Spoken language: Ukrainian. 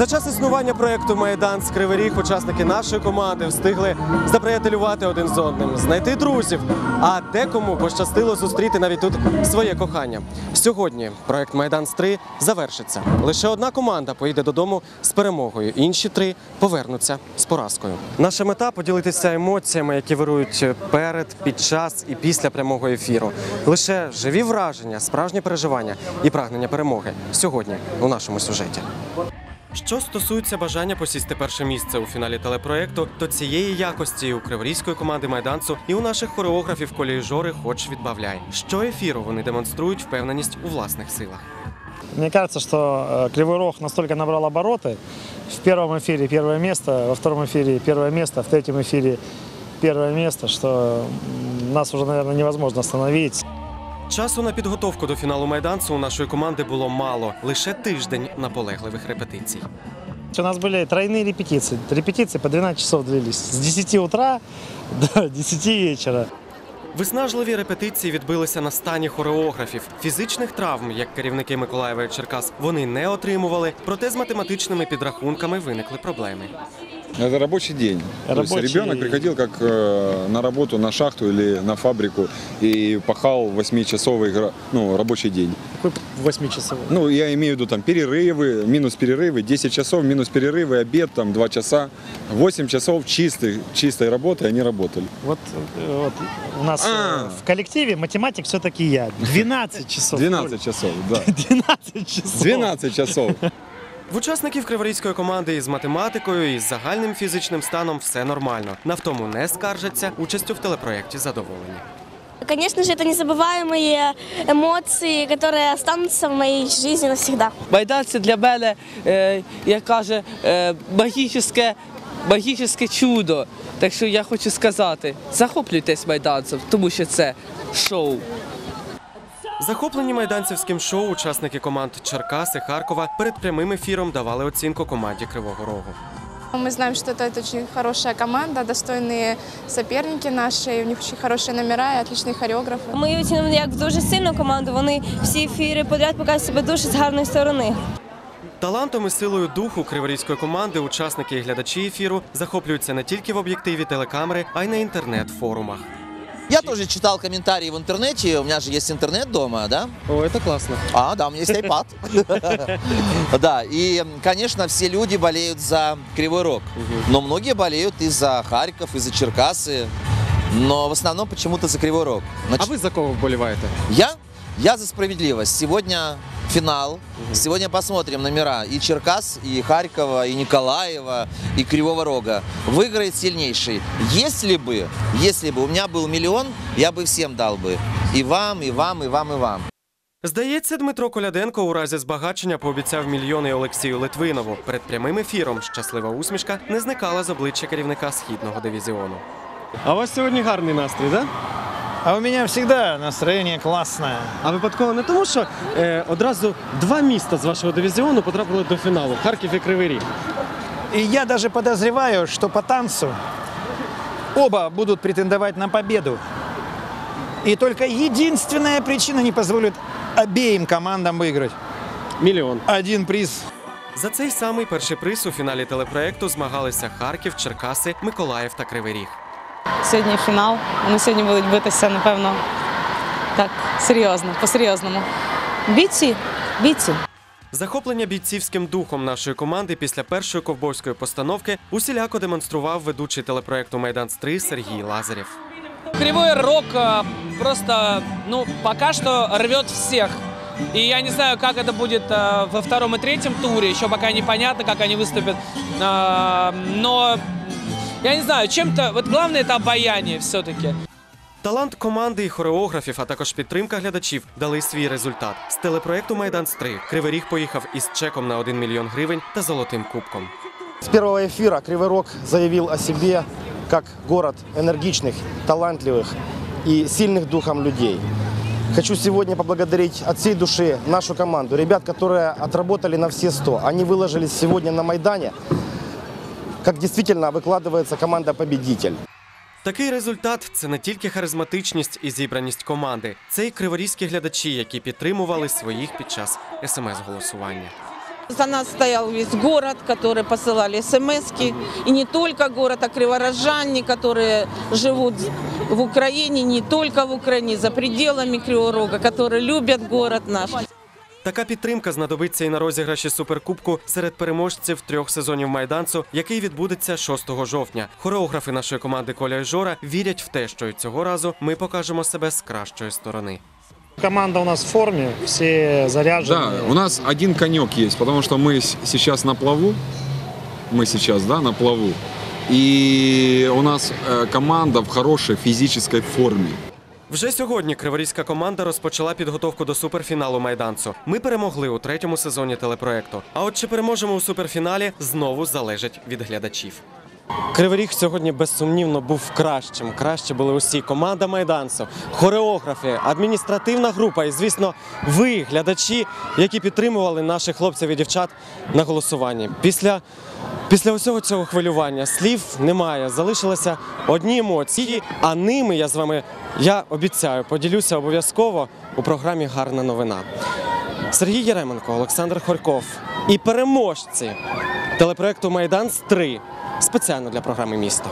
За час існування проекту Майдан з Кривий Ріг учасники нашої команди встигли заприятелювати один з одним, знайти друзів. А декому пощастило зустріти навіть тут своє кохання. Сьогодні проект Майдан з 3 завершиться. Лише одна команда поїде додому з перемогою. Інші три повернуться з поразкою. Наша мета поділитися емоціями, які вирують перед, під час і після прямого ефіру. Лише живі враження, справжні переживання і прагнення перемоги сьогодні у нашому сюжеті. Що стосується бажання посісти перше місце у фіналі телепроекту, то цієї якості і у криворізької команди майданцу і у наших хореографів Колі і Жори хоч відбавляй. Що ефіру вони демонструють впевненість у власних силах. Мне кажется, что э, Кривой Рог настолько набрал обороты. В первом эфире первое место, во втором эфире первое место, в третьем эфире первое место, что м, нас уже, наверное, невозможно остановить. Часу на підготовку до фіналу майданцу у нашої команди було мало лише тиждень наполегливих репетицій. У нас были тройные репетиции. Репетиции по 12 часов длились. С 10 утра до 10 вечера. Виснажливі репетиції відбилися на стані хореографів. Фізичних травм, як керівники Миколаєва і Черкас, вони не отримували, проте з математичними підрахунками виникли проблеми. Это рабочий день. То Рабочий- есть ребенок приходил как э, на работу, на шахту или на фабрику и пахал 8-часовый гра- ну, рабочий день. Какой 8 часов? Ну, я имею в виду там перерывы, минус перерывы, 10 часов, минус перерывы, обед, там 2 часа. 8 часов чистой, чистой работы они работали. Вот, э, вот у нас э, А. в коллективе математик все-таки я. 12 часов. 12 часов, да. 12 часов. 12 часов. В учасників криворізької команди із математикою і з загальним фізичним станом все нормально. На втому не скаржаться, участю в телепроєкті задоволені. Конечно же, это незабываемые эмоции, которые останутся в моей жизни навсегда. Майдан це для мене, е, як каже, е, магічне, магічне чудо. Так що я хочу сказати, захоплюйтесь майданцем, тому що це шоу. Захоплені майданцівським шоу учасники команд Черкас і Харкова перед прямим ефіром давали оцінку команді Кривого Рогу. Мы знаем, что это очень хорошая команда, достойные соперники наши, у них очень хорошие номера и отличные хореографы. Ми оцінюємо як дуже сильну команду. Вони всі ефіри подряд показують себе дуже з гарної сторони. Талантом і силою духу криворізької команди учасники і глядачі ефіру захоплюються не тільки в об'єктиві телекамери, а й на інтернет-форумах. Я тоже читал комментарии в интернете, у меня же есть интернет дома, да? О, це класно. А, да, у меня есть iPad. Да, и, конечно, все люди болеют за Кривой Рог, но многие болеют и за Харьков, и за Черкасы, но в основном почему-то за Кривой Рог. А ви за кого вболіваєте? Я? Я за справедливость. Сегодня финал. Сегодня посмотрим номера и Черкас, и Харькова, и Николаева, и Кривого Рога. Выиграет сильнейший. Если бы, если бы у меня был миллион, я бы всем дал бы. И вам, и вам, и вам, и вам. Здається, Дмитро Коляденко у разі збагачення пообіцяв мільйони Олексію Литвинову. Перед прямим ефіром щаслива усмішка не зникала з обличчя керівника східного дивізіону. А у вас сьогодні гарний настрій, так? А у меня всегда настроение классное. А випадково не тому, що е, одразу два міста з вашого дивізіону потрапили до фіналу Харків і Кривий Ріг. И я даже подозреваю, что по танцу оба будут претендовать на победу. И только единственная причина не позволит обеим командам выиграть. Мільйон. Один приз. За цей самий перший приз у фіналі телепроекту змагалися Харків, Черкаси, Миколаїв та Кривий Ріг. Сьогодні фінал. Вони сьогодні будуть битися, напевно, так, серйозно, по-серйозному. Бійці, бійці. Захоплення бійцівським духом нашої команди після першої ковбойської постановки усіляко демонстрував ведучий телепроекту Майдан 3 Сергій Лазарєв. Кривой рок э, просто, ну, пока что рвет всех. И я не знаю, как это будет э, во втором и третьем туре, еще пока непонятно, как они выступят. Э, но я не знаю, чем-то, вот главное это обаяние все-таки. Талант команди і хореографів, а також підтримка глядачів дали свій результат. З телепроекту Майдан 3 Кривий Ріг поїхав із чеком на 1 мільйон гривень та золотим кубком. С первого эфира Кривой Рог заявил о себе как город энергичных, талантливых и сильных духом людей. Хочу сегодня поблагодарить от всей души нашу команду, ребят, которые отработали на все 100. Они выложились сегодня на Майдане, как действительно выкладывается команда-победитель. Такий результат це не тільки харизматичність і зібраність команди, це й криворізькі глядачі, які підтримували своїх під час смс-голосування. За нас стоял весь город, который посылали смс И не только город, а криворожане, которые живут в Украине, не только в Украине, за пределами Кривого Рога, которые любят город наш. Така підтримка знадобиться і на розіграші суперкубку серед переможців трьох сезонів майданцу, який відбудеться 6 жовтня. Хореографи нашої команди Коля і Жора вірять в те, що і цього разу ми покажемо себе з кращої сторони. Команда у нас в форме, все заряжены. Да, у нас один конек есть, потому что мы с- сейчас на плаву. Мы сейчас, да, на плаву. И у нас э, команда в хорошей физической форме. Вже сьогодні криворізька команда розпочала підготовку до суперфіналу майданцу. Ми перемогли у третьому сезоні телепроекту. А от чи переможемо у суперфіналі, знову залежить від глядачів. Кривий Ріг сьогодні безсумнівно був кращим. Краще були усі команда майданцю, хореографи, адміністративна група і, звісно, ви, глядачі, які підтримували наших хлопців і дівчат на голосуванні. Після, після усього цього хвилювання слів немає. Залишилися одні емоції, а ними я з вами я обіцяю поділюся обов'язково у програмі Гарна новина. Сергій Єременко, Олександр Хорьков і переможці телепроекту Майданс 3 спеціально для програми місто.